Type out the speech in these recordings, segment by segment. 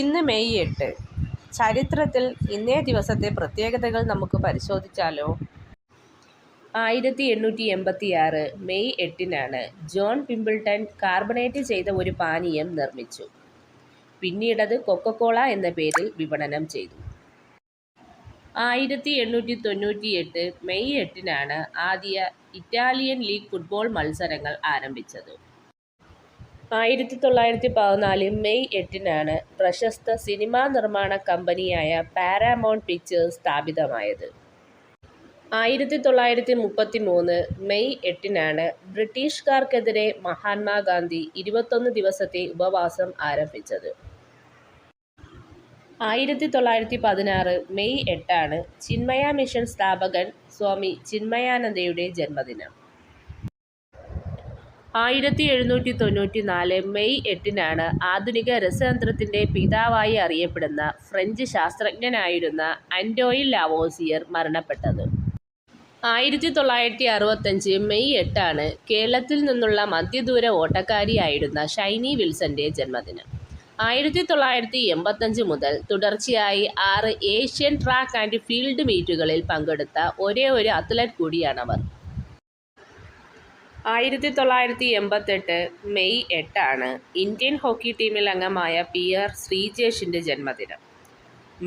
ഇന്ന് മെയ് എട്ട്. ചരിത്രത്തിൽ ഇന്നേ ദിവസത്തെ പ്രത്യേകതകൾ നമുക്ക് പരിശോധിച്ചാലോ? ആയിരത്തി എണ്ണൂറ്റി എൺപത്തിയാറ് മെയ് എട്ടിനാണ് ജോൺ പിമ്പിൾട്ടൺ കാർബണേറ്റ് ചെയ്ത ഒരു പാനീയം നിർമ്മിച്ചു. പിന്നീടത് കൊക്കക്കോള എന്ന പേരിൽ വിപണനം ചെയ്തു. ആയിരത്തി എണ്ണൂറ്റി തൊണ്ണൂറ്റി എട്ട് മെയ് എട്ടിനാണ് ആദ്യ ഇറ്റാലിയൻ ലീഗ് ഫുട്ബോൾ മത്സരങ്ങൾ ആരംഭിച്ചത്. ആയിരത്തി തൊള്ളായിരത്തി പതിനാല് മെയ് എട്ടിനാണ് പ്രശസ്ത സിനിമാ നിർമ്മാണ കമ്പനിയായ പാരാമൗണ്ട് പിക്ചേഴ്സ് സ്ഥാപിതമായത്. ആയിരത്തി തൊള്ളായിരത്തി മുപ്പത്തി മൂന്ന് മെയ് എട്ടിനാണ് ബ്രിട്ടീഷുകാർക്കെതിരെ മഹാത്മാഗാന്ധി ഇരുപത്തൊന്ന് ദിവസത്തെ ഉപവാസം ആരംഭിച്ചത്. ആയിരത്തി തൊള്ളായിരത്തി പതിനാറ് മെയ് എട്ടാണ് ചിന്മയ മിഷൻ സ്ഥാപകൻ സ്വാമി ചിന്മയാനന്ദയുടെ ജന്മദിനം. ആയിരത്തി എഴുന്നൂറ്റി തൊണ്ണൂറ്റി നാല് മെയ് എട്ടിനാണ് ആധുനിക രസതന്ത്രത്തിന്റെ പിതാവായി അറിയപ്പെടുന്ന ഫ്രഞ്ച് ശാസ്ത്രജ്ഞനായിരുന്ന അൻഡോയിൽ ലാവോസിയർ മരണപ്പെട്ടത്. ആയിരത്തി തൊള്ളായിരത്തി അറുപത്തഞ്ച് മെയ് എട്ടാണ് കേരളത്തിൽ നിന്നുള്ള മധ്യദൂര ഓട്ടക്കാരിയായിരുന്ന ഷൈനി വിൽസന്റെ ജന്മദിനം. ആയിരത്തി തൊള്ളായിരത്തി എൺപത്തഞ്ച് മുതൽ തുടർച്ചയായി ആറ് ഏഷ്യൻ ട്രാക്ക് ആൻഡ് ഫീൽഡ് മീറ്റുകളിൽ പങ്കെടുത്ത ഒരേ ഒരു അത്ലറ്റ് കൂടിയാണവർ. ആയിരത്തി തൊള്ളായിരത്തി എൺപത്തെട്ട് മെയ് എട്ടാണ് ഇന്ത്യൻ ഹോക്കി ടീമിൽ അംഗമായ പി ആർ ശ്രീജേഷിന്റെ ജന്മദിനം.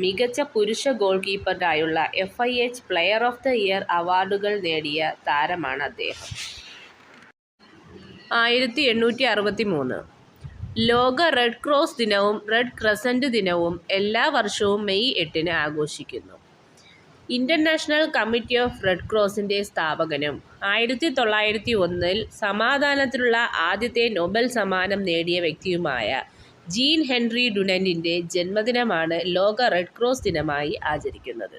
മികച്ച പുരുഷ goal കീപ്പറായുള്ള F I H player of the year അവാർഡുകൾ നേടിയ താരമാണ് അദ്ദേഹം. ആയിരത്തി എണ്ണൂറ്റി അറുപത്തി മൂന്ന് ലോക റെഡ് ക്രോസ് ദിനവും റെഡ് ക്രസന്റ് ദിനവും എല്ലാ വർഷവും മെയ് എട്ടിന് ആഘോഷിക്കുന്നു. ഇന്റർനാഷണൽ കമ്മിറ്റി ഓഫ് റെഡ് ക്രോസിന്റെ സ്ഥാപകനും. ആയിരത്തി തൊള്ളായിരത്തി ഒന്നിൽ സമാധാനത്തിനുള്ള ആദ്യത്തെ നോബൽ സമ്മാനം നേടിയ വ്യക്തിയുമായ ജീൻ ഹെൻറി ഡുനന്റിന്റെ ജന്മദിനമാണ് ലോക റെഡ് ക്രോസ് ദിനമായി ആചരിക്കുന്നത്.